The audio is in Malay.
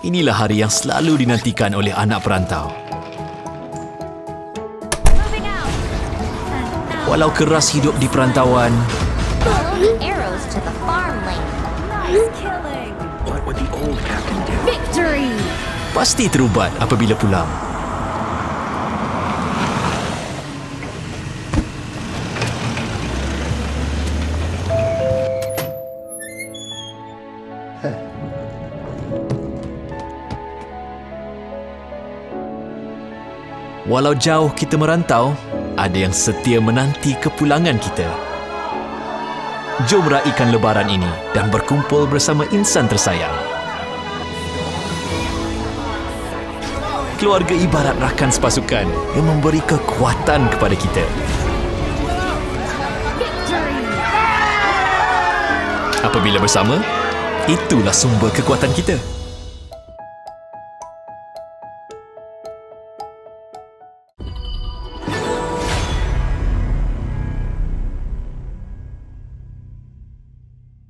Inilah hari yang selalu dinantikan oleh anak perantau. Walau keras hidup di perantauan, Follow the arrows to Walau jauh kita merantau, ada yang setia menanti kepulangan kita. Jom raikan lebaran ini dan berkumpul bersama insan tersayang. Keluarga ibarat rakan sepasukan yang memberi kekuatan kepada kita. Apabila bersama, itulah sumber kekuatan kita.